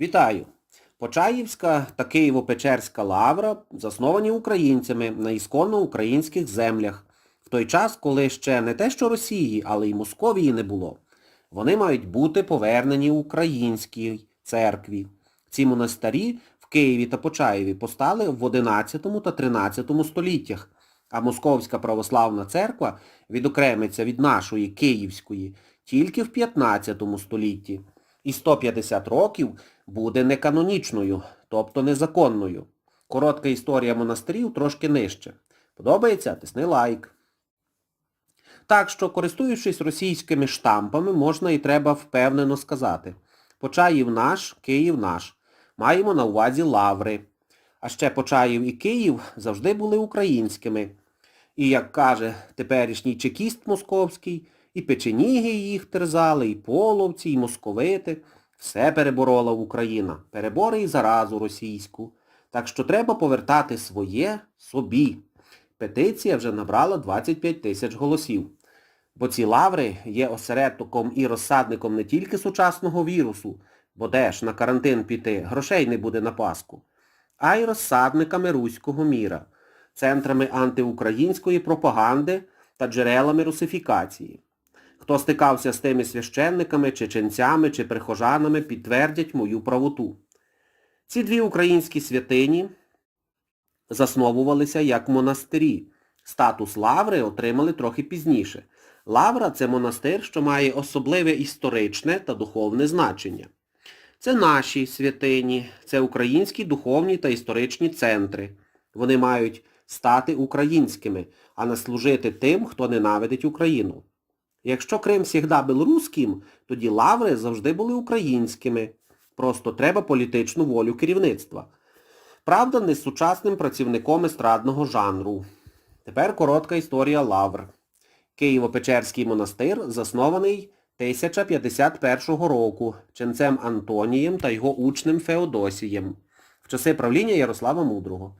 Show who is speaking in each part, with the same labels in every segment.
Speaker 1: Вітаю! Почаївська та Києво-Печерська лавра засновані українцями на ісконно українських землях, в той час, коли ще не те що Росії, але й Московії не було. Вони мають бути повернені українській церкві. Ці монастирі в Києві та Почаєві постали в 11 та 13 століттях, а Московська православна церква відокремиться від нашої Київської тільки в 15 столітті. І 150 років буде неканонічною, тобто незаконною. Коротка історія монастирів трошки нижче. Подобається? Тисни лайк. Так що, користуючись російськими штампами, можна і треба впевнено сказати. Почаїв наш, Київ наш. Маємо на увазі лаври. А ще Почаїв і Київ завжди були українськими. І, як каже теперішній чекіст московський, і печеніги їх терзали, і половці, і московити. Все переборола Україна. Перебори і заразу російську. Так що треба повертати своє собі. Петиція вже набрала 25 тисяч голосів. Бо ці лаври є осередком і розсадником не тільки сучасного вірусу, бо де ж на карантин піти, грошей не буде на Пасху, а й розсадниками руського міра, центрами антиукраїнської пропаганди та джерелами русифікації. Хто стикався з тими священниками, чеченцями чи прихожанами, підтвердять мою правоту. Ці дві українські святині засновувалися як монастирі. Статус лаври отримали трохи пізніше. Лавра – це монастир, що має особливе історичне та духовне значення. Це наші святині, це українські духовні та історичні центри. Вони мають стати українськими, а не служити тим, хто ненавидить Україну. Якщо Крим завжди був руським, тоді лаври завжди були українськими. Просто треба політичну волю керівництва. Правда, не сучасним працівником естрадного жанру. Тепер коротка історія лавр. Києво-Печерський монастир заснований 1051 року ченцем Антонієм та його учнем Феодосієм в часи правління Ярослава Мудрого.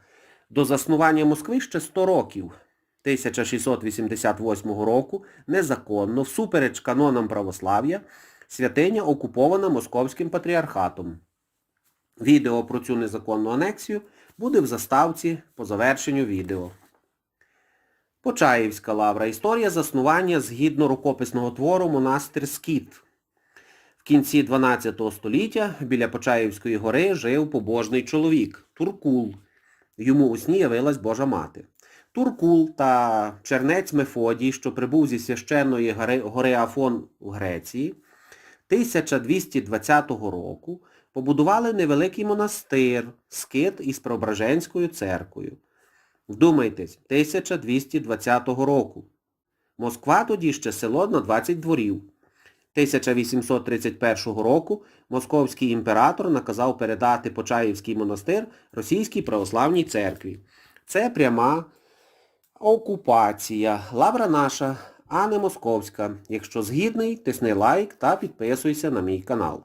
Speaker 1: До заснування Москви ще 100 років. 1688 року незаконно, всупереч канонам православ'я, святиня окупована Московським патріархатом. Відео про цю незаконну анексію буде в заставці по завершенню відео. Почаївська лавра. Історія заснування згідно рукописного твору монастир Скіт. В кінці 12 століття біля Почаївської гори жив побожний чоловік Туркул. Йому у сні явилась Божа мати. Туркул та чернець Мефодій, що прибув зі священної гори, Афон у Греції, 1220 року побудували невеликий монастир, скит із Преображенською церквою. Вдумайтесь, 1220 року. Москва тоді ще село на 20 дворів. 1831 року московський імператор наказав передати Почаївський монастир Російській православній церкві. Це пряма окупація. Лавра наша, а не московська. Якщо згідний, тисни лайк та підписуйся на мій канал.